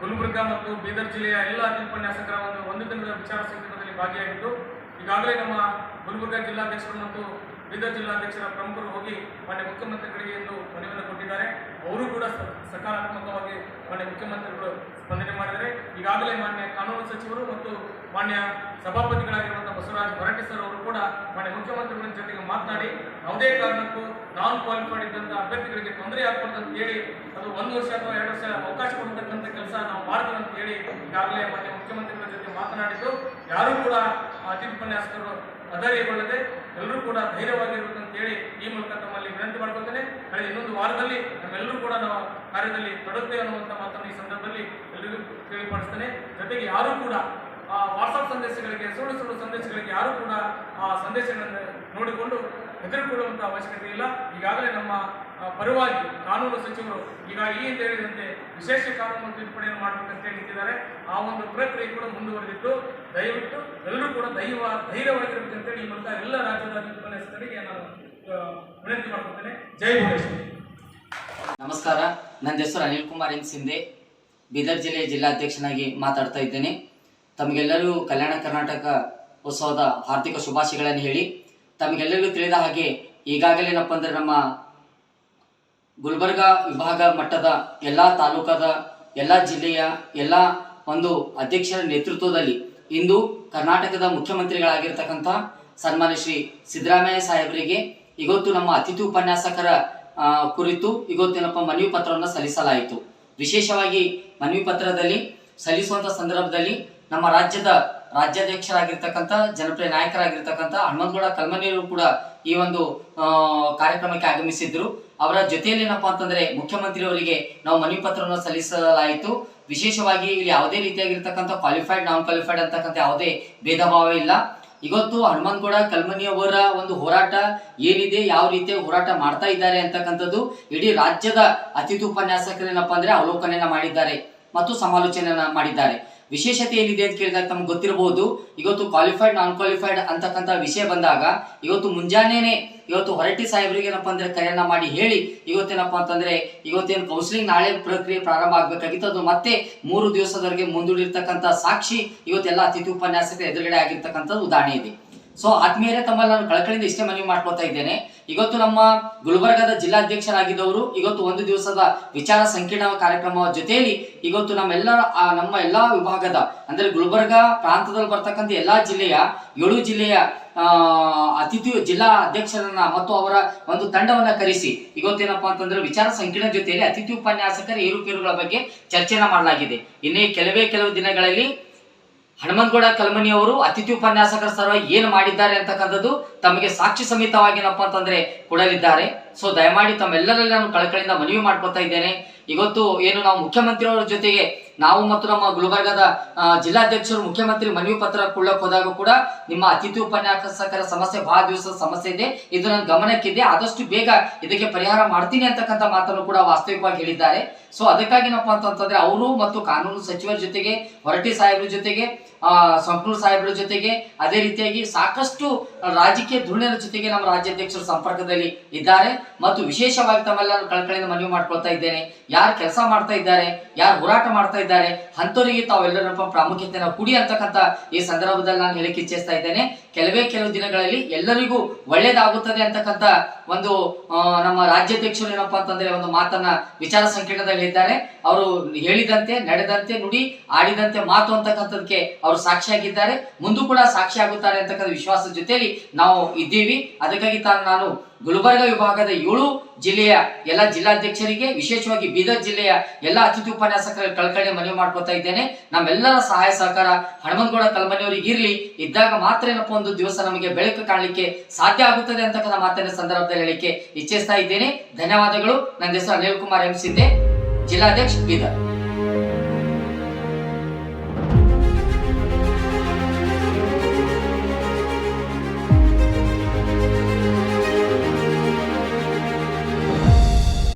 ಗುಲ್ಬರ್ಗ ಮತ್ತು ಬೀದರ್ ಜಿಲ್ಲೆಯ ಎಲ್ಲ ಉಪನ್ಯಾಸಕರ ಒಂದು ಒಂದು ದಿನದ ವಿಚಾರ ಸಂಕಿರಣದಲ್ಲಿ ಭಾಗಿಯಾಗಿದ್ದು, ಈಗಾಗಲೇ ನಮ್ಮ ಗುಲ್ಬರ್ಗ ಜಿಲ್ಲಾಧ್ಯಕ್ಷರು ಮತ್ತು ಬೀದರ್ ಜಿಲ್ಲಾಧ್ಯಕ್ಷರ ಪ್ರಮುಖರು ಹೋಗಿ ಮಾನ್ಯ ಮುಖ್ಯಮಂತ್ರಿಗಳಿಗೆ ಎಂದು ಮನವಿಯನ್ನು ಕೊಟ್ಟಿದ್ದಾರೆ. ಅವರು ಕೂಡ ಸಕಾರಾತ್ಮಕವಾಗಿ ಮಾನ್ಯ ಮುಖ್ಯಮಂತ್ರಿಗಳು ಸ್ಪಂದನೆ ಮಾಡಿದ್ದಾರೆ. ಈಗಾಗಲೇ ಮಾನ್ಯ ಕಾನೂನು ಸಚಿವರು ಮತ್ತು ಮಾನ್ಯ ಸಭಾಪತಿಗಳಾಗಿರುವಂಥ ಬಸವರಾಜ ಹೊರಟ್ಟಿ ಸರ್ ಅವರು ಕೂಡ ಮಾನ್ಯ ಮುಖ್ಯಮಂತ್ರಿಗಳ ಜೊತೆಗೆ ಮಾತನಾಡಿ, ಯಾವುದೇ ಕಾರಣಕ್ಕೂ ನಾನ್ ಕ್ವಾಲಿಫೈಡ್ ಇದ್ದಂಥ ಅಭ್ಯರ್ಥಿಗಳಿಗೆ ತೊಂದರೆ ಆಗ್ಬಾರ್ದು ಅಂತ ಹೇಳಿ, ಅದು ಒಂದು ವರ್ಷ ಅಥವಾ ಎರಡು ವರ್ಷ ಅವಕಾಶ ನಾವು ಅಂತ ಈಗಾಗಲೇ ಮಾನ್ಯ ಮುಖ್ಯಮಂತ್ರಿಗಳ ಜೊತೆ ಮಾತನಾಡಿದ್ದು, ಯಾರೂ ಕೂಡ ಅತಿಥಿ ಉಪನ್ಯಾಸಕರು ಅಧೈರ್ಯಗೊಳ್ಳದೆ ಎಲ್ಲರೂ ಕೂಡ ಧೈರ್ಯವಾಗಿರುವುದಂತ ಅಂತ ಹೇಳಿ ಈ ಮೂಲಕ ತಮ್ಮಲ್ಲಿ ವಿನಂತಿ ಮಾಡ್ಕೊತೇನೆ ಕಳೆದ ಇನ್ನೊಂದು ವಾರದಲ್ಲಿ ನಮ್ಮೆಲ್ಲರೂ ಕೂಡ ನಾವು ಕಾರ್ಯದಲ್ಲಿ ತೊಡುತ್ತೆ ಅನ್ನುವಂಥ ಮಾತನ್ನು ಈ ಸಂದರ್ಭದಲ್ಲಿ ಎಲ್ಲರಿಗೂ ತಿಳಿಪಡಿಸ್ತೇನೆ. ಜೊತೆಗೆ ಯಾರೂ ಕೂಡ ವಾಟ್ಸಪ್ ಸಂದೇಶಗಳಿಗೆ, ಸುಳ್ಳು ಸುಳ್ಳು ಸಂದೇಶಗಳಿಗೆ ಯಾರೂ ಕೂಡ ಆ ಸಂದೇಶಗಳನ್ನು ನೋಡಿಕೊಂಡು ಹೆದರಿಕೊಳ್ಳುವಂಥ ಅವಶ್ಯಕತೆ ಇಲ್ಲ. ಈಗಾಗಲೇ ನಮ್ಮ ಪರವಾಗಿ ಕಾನೂನು ಸಚಿವರು ಈಗ ಹಿಂದೆ ಹೇಳಿದಂತೆ ವಿಶೇಷ ಕಾನೂನು ತಿದ್ದುಪಡಿಯನ್ನು ಮಾಡಬೇಕಂತ ಹೇಳಿ ನಿಂತಿದ್ದಾರೆ ಆ ಒಂದು ಪ್ರಕ್ರಿಯೆ ಕೂಡ ಮುಂದುವರೆದಿತ್ತು ದಯವಿಟ್ಟು ಎಲ್ಲರೂ ಕೂಡ ದೈವ ಧೈರ್ಯವಾಗಿರಬೇಕಂತೇಳಿ ಈ ಮೂಲಕ ಎಲ್ಲ ರಾಜ್ಯದ ಉಪನ್ಯಾಸಕರಿಗೆ ನಾನು ವಿನಂತಿ ಮಾಡ್ಕೊತೇನೆ ಜೈ ಭುವನೇಶ್ವರಿ ನಮಸ್ಕಾರ. ನನ್ನ ಹೆಸರು ಅನಿಲ್ ಕುಮಾರ್ ಎನ್ ಸಿಂಧೆ. ಬೀದರ್ ಜಿಲ್ಲೆಯ ಜಿಲ್ಲಾಧ್ಯಕ್ಷನಾಗಿ ಮಾತಾಡ್ತಾ ಇದ್ದೇನೆ. ತಮಗೆಲ್ಲರಿಗೂ ಕಲ್ಯಾಣ ಕರ್ನಾಟಕ ಉತ್ಸವದ ಹಾರ್ದಿಕ ಶುಭಾಶಯಗಳನ್ನು ಹೇಳಿ. ತಮಗೆಲ್ಲರಿಗೂ ತಿಳಿದ ಹಾಗೆ ಈಗಾಗಲೇ ಏನಪ್ಪ ಅಂದರೆ ನಮ್ಮ ಗುಲ್ಬರ್ಗ ವಿಭಾಗ ಮಟ್ಟದ ಎಲ್ಲ ತಾಲೂಕದ, ಎಲ್ಲ ಜಿಲ್ಲೆಯ ಎಲ್ಲ ಒಂದು ಅಧ್ಯಕ್ಷರ ನೇತೃತ್ವದಲ್ಲಿ ಇಂದು ಕರ್ನಾಟಕದ ಮುಖ್ಯಮಂತ್ರಿಗಳಾಗಿರ್ತಕ್ಕಂಥ ಸನ್ಮಾನ್ಯ ಶ್ರೀ ಸಿದ್ದರಾಮಯ್ಯ ಸಾಹೇಬರಿಗೆ ಇವತ್ತು ನಮ್ಮ ಅತಿಥಿ ಉಪನ್ಯಾಸಕರ ಕುರಿತು ಕುರಿತು ಇವತ್ತೇನಪ್ಪ ಮನವಿ ಪತ್ರವನ್ನು ಸಲ್ಲಿಸಲಾಯಿತು. ವಿಶೇಷವಾಗಿ ಮನವಿ ಪತ್ರದಲ್ಲಿ ಸಲ್ಲಿಸುವಂಥ ಸಂದರ್ಭದಲ್ಲಿ ನಮ್ಮ ರಾಜ್ಯದ ರಾಜ್ಯಾಧ್ಯಕ್ಷರಾಗಿರ್ತಕ್ಕಂಥ, ಜನಪ್ರಿಯ ನಾಯಕರಾಗಿರ್ತಕ್ಕಂಥ ಹನುಮಂತಗೌಡ ಕಲ್ಮನಿಯವರು ಕೂಡ ಈ ಒಂದು ಕಾರ್ಯಕ್ರಮಕ್ಕೆ ಆಗಮಿಸಿದ್ರು ಅವರ ಜೊತೆಯಲ್ಲಿ ಏನಪ್ಪಾ ಅಂತಂದ್ರೆ ಮುಖ್ಯಮಂತ್ರಿಯವರಿಗೆ ನಾವು ಮನವಿ ಪತ್ರವನ್ನು ಸಲ್ಲಿಸಲಾಯಿತು. ವಿಶೇಷವಾಗಿ ಇಲ್ಲಿ ಯಾವುದೇ ರೀತಿಯಾಗಿರ್ತಕ್ಕಂಥ ಕ್ವಾಲಿಫೈಡ್ ನಾನ್ ಕ್ವಾಲಿಫೈಡ್ ಅಂತಕ್ಕಂಥ ಯಾವುದೇ ಭೇದ ಭಾವ ಇಲ್ಲ. ಇವತ್ತು ಹನುಮಂತಗೌಡ, ಕಲ್ಮನಿ ಅವರ ಒಂದು ಹೋರಾಟ ಏನಿದೆ, ಯಾವ ರೀತಿಯ ಹೋರಾಟ ಮಾಡ್ತಾ ಇದ್ದಾರೆ ಅಂತಕ್ಕಂಥದ್ದು ಇಡೀ ರಾಜ್ಯದ ಅತಿಥಿ ಉಪನ್ಯಾಸಕರೇನಪ್ಪ ಅಂದ್ರೆ ಅವಲೋಕನೆಯನ್ನ ಮಾಡಿದ್ದಾರೆ ಮತ್ತು ಸಮಾಲೋಚನೆಯನ್ನ ಮಾಡಿದ್ದಾರೆ. ವಿಶೇಷತೆ ಏನಿದೆ ಅಂತ ಕೇಳಿದಾಗ ತಮ್ಗೆ ಗೊತ್ತಿರಬಹುದು. ಇವತ್ತು ಕ್ವಾಲಿಫೈಡ್ ನಾನ್ ಕ್ವಾಲಿಫೈಡ್ ಅಂತಕ್ಕಂಥ ವಿಷಯ ಬಂದಾಗ ಇವತ್ತು ಮುಂಜಾನೆನೆ ಇವತ್ತು ಹೊರಟಿ ಸಾಹೇಬರಿಗೆ ಏನಪ್ಪ ಅಂದ್ರೆ ಕರೆಯನ್ನ ಮಾಡಿ ಹೇಳಿ, ಇವತ್ತೇನಪ್ಪ ಅಂತಂದ್ರೆ ಇವತ್ತೇನು ಕೌನ್ಸಿಲಿಂಗ್ ನಾಳೆ ಪ್ರಕ್ರಿಯೆ ಪ್ರಾರಂಭ ಆಗ್ಬೇಕಾಗಿತ್ತು. ಅದು ಮತ್ತೆ ಮೂರು ದಿವಸದವರೆಗೆ ಮುಂದೂಡಿರ್ತಕ್ಕಂಥ ಸಾಕ್ಷಿ ಇವತ್ತೆಲ್ಲ ಅತಿಥಿ ಉಪನ್ಯಾಸಕ್ಕೆ ಎದುರುಗಡೆ ಆಗಿರ್ತಕ್ಕಂಥದ್ದು ಉದಾಹರಣೆ ಇದೆ. ಸೊ ಆತ್ಮೀಯರೇ ತಮ್ಮಲ್ಲಿ ನಾನು ಕಳಕಳಿಯಿಂದ ಇಷ್ಟೇ ಮನವಿ ಮಾಡ್ಕೊತಾ ಇದ್ದೇನೆ. ಇವತ್ತು ನಮ್ಮ ಗುಲ್ಬರ್ಗದ ಜಿಲ್ಲಾಧ್ಯಕ್ಷರಾಗಿದ್ದವರು, ಇವತ್ತು ಒಂದು ದಿವಸದ ವಿಚಾರ ಸಂಕಿರಣ ಕಾರ್ಯಕ್ರಮ ಜೊತೆಯಲ್ಲಿ ಇವತ್ತು ನಮ್ಮೆಲ್ಲ ನಮ್ಮ ಎಲ್ಲಾ ವಿಭಾಗದ, ಅಂದ್ರೆ ಗುಲ್ಬರ್ಗ ಪ್ರಾಂತದಲ್ಲಿ ಬರ್ತಕ್ಕಂಥ ಎಲ್ಲಾ ಜಿಲ್ಲೆಯ, ಏಳು ಜಿಲ್ಲೆಯ ಅತಿಥಿ ಜಿಲ್ಲಾ ಅಧ್ಯಕ್ಷರನ್ನ ಮತ್ತು ಅವರ ಒಂದು ತಂಡವನ್ನ ಕರೆಸಿ ಇವತ್ತೇನಪ್ಪಾ ಅಂತಂದ್ರೆ ವಿಚಾರ ಸಂಕೀರ್ಣ ಜೊತೆಯಲ್ಲಿ ಅತಿಥಿ ಉಪನ್ಯಾಸಕರ ಏರುಪೇರುಗಳ ಬಗ್ಗೆ ಚರ್ಚೆನ ಮಾಡಲಾಗಿದೆ. ಇನ್ನೇ ಕೆಲವೇ ಕೆಲವು ದಿನಗಳಲ್ಲಿ ಹನುಮಂತಗೌಡ ಕಲ್ಮನಿ ಅವರು ಅತಿಥಿ ಉಪನ್ಯಾಸಕರ ಸರ್ವ ಏನು ಮಾಡಿದ್ದಾರೆ ಅಂತಕ್ಕಂಥದ್ದು ತಮಗೆ ಸಾಕ್ಷಿ ಸಮೇತವಾಗಿ ಏನಪ್ಪಾ ಅಂತಂದ್ರೆ ಕೊಡಲಿದ್ದಾರೆ. ಸೊ ದಯಮಾಡಿ ತಮ್ಮೆಲ್ಲರಲ್ಲಿ ನಾನು ಕಳಕಳಿಯಿಂದ ಮನವಿ ಮಾಡ್ಕೊತಾ ಇದ್ದೇನೆ. ಇವತ್ತು ಏನು ನಾವು ಮುಖ್ಯಮಂತ್ರಿಯವರ ಜೊತೆಗೆ ನಾವು ಮತ್ತು ನಮ್ಮ ಗುಲ್ಬರ್ಗದ ಜಿಲ್ಲಾಧ್ಯಕ್ಷರು, ಮುಖ್ಯಮಂತ್ರಿ ಮನವಿ ಪತ್ರ ಕೊಡ್ಲಕ್ ಹೋದಾಗ ಕೂಡ ನಿಮ್ಮ ಅತಿಥಿ ಉಪನ್ಯಾಸಕರ ಸಮಸ್ಯೆ ಬಹಳ ದಿವಸದ ಸಮಸ್ಯೆ ಇದೆ. ಇದು ನನ್ನ ಗಮನಕ್ಕಿದೆ. ಆದಷ್ಟು ಬೇಗ ಇದಕ್ಕೆ ಪರಿಹಾರ ಮಾಡ್ತೀನಿ ಅಂತಕ್ಕಂಥ ಮಾತನ್ನು ಕೂಡ ವಾಸ್ತವಿಕವಾಗಿ ಹೇಳಿದ್ದಾರೆ. ಸೊ ಅದಕ್ಕಾಗಿ ಏನಪ್ಪ ಅಂತಂದ್ರೆ ಅವರು ಮತ್ತು ಕಾನೂನು ಸಚಿವರ ಜೊತೆಗೆ ಹೊರಟಿ ಸಾಹೇಬ್ರ ಜೊತೆಗೆ, ಆ ಸಂಕನೂರ್ ಸಾಹೇಬ್ರ ಜೊತೆಗೆ ಅದೇ ರೀತಿಯಾಗಿ ಸಾಕಷ್ಟು ರಾಜಕೀಯ ಧುರೀಣರ ಜೊತೆಗೆ ನಮ್ಮ ರಾಜ್ಯಾಧ್ಯಕ್ಷರು ಸಂಪರ್ಕದಲ್ಲಿ ಇದ್ದಾರೆ. ಮತ್ತು ವಿಶೇಷವಾಗಿ ತಮ್ಮೆಲ್ಲರೂ ಕಳಕಳಿಯಿಂದ ಮನವಿ ಮಾಡ್ಕೊಳ್ತಾ ಇದ್ದೇನೆ. ಯಾರು ಕೆಲಸ ಮಾಡ್ತಾ ಇದ್ದಾರೆ, ಯಾರು ಹೋರಾಟ ಮಾಡ್ತಾ ಇದ್ದಾರೆ ಅಂಥವರಿಗೆ ತಾವೆಲ್ಲರಪ್ಪ ಪ್ರಾಮುಖ್ಯತೆಯನ್ನು ಕುಡಿ ಅಂತಕ್ಕಂಥ ಈ ಸಂದರ್ಭದಲ್ಲಿ ನಾನು ಹೇಳಿಕೆ ಇಚ್ಛಿಸ್ತಾ ಇದ್ದೇನೆ. ಕೆಲವೇ ಕೆಲವು ದಿನಗಳಲ್ಲಿ ಎಲ್ಲರಿಗೂ ಒಳ್ಳೇದಾಗುತ್ತದೆ ಅಂತಕ್ಕಂಥ ಒಂದು ನಮ್ಮ ರಾಜ್ಯಾಧ್ಯಕ್ಷರು ಏನಪ್ಪಾ ಅಂತಂದ್ರೆ ಒಂದು ಮಾತನ್ನ ವಿಚಾರ ಸಂಕಿರಣದಲ್ಲಿ ಇದ್ದಾರೆ ಅವರು ಹೇಳಿದಂತೆ, ನಡೆದಂತೆ, ನುಡಿ, ಆಡಿದಂತೆ ಮಾತು ಅಂತಕ್ಕಂಥದಕ್ಕೆ ಅವರು ಸಾಕ್ಷಿಯಾಗಿದ್ದಾರೆ. ಮುಂದೂ ಕೂಡ ಸಾಕ್ಷಿ ಆಗುತ್ತಾರೆ ಅಂತಕ್ಕಂಥ ವಿಶ್ವಾಸದ ಜೊತೆಯಲ್ಲಿ ನಾವು ಇದ್ದೀವಿ. ಅದಕ್ಕಾಗಿ ತಾನು ನಾನು ಗುಲ್ಬರ್ಗ ವಿಭಾಗದ ಏಳು ಜಿಲ್ಲೆಯ ಎಲ್ಲ ಜಿಲ್ಲಾಧ್ಯಕ್ಷರಿಗೆ, ವಿಶೇಷವಾಗಿ ಬೀದರ್ ಜಿಲ್ಲೆಯ ಎಲ್ಲ ಅತಿಥಿ ಉಪನ್ಯಾಸಕರ ಕಳ್ಕಳಿ ಮನವಿ ಮಾಡ್ಕೊತಾ ಇದ್ದೇನೆ. ನಮ್ಮೆಲ್ಲರ ಸಹಾಯ ಸಹಕಾರ ಹನುಮಂತಗೌಡ ಕಲ್ಮನೆಯವರಿಗೆ ಇರಲಿ. ಇದ್ದಾಗ ಮಾತ್ರ ಏನಪ್ಪ, ಒಂದು ದಿವಸ ನಮಗೆ ಬೆಳಕು ಕಾಣಲಿಕ್ಕೆ ಸಾಧ್ಯ ಆಗುತ್ತದೆ ಅಂತಕ್ಕಂಥ ಮಾತಿನ ಸಂದರ್ಭದಲ್ಲಿ ಹೇಳಿಕೆ ಇಚ್ಛಿಸ್ತಾ ಇದ್ದೇನೆ. ಧನ್ಯವಾದಗಳು. ನನ್ನ ಹೆಸರು ಅನಿಲ್ ಕುಮಾರ್ ಎಂ. ಸಿದ್ದೆ ಜಿಲ್ಲಾಧ್ಯಕ್ಷ, ಬೀದರ್.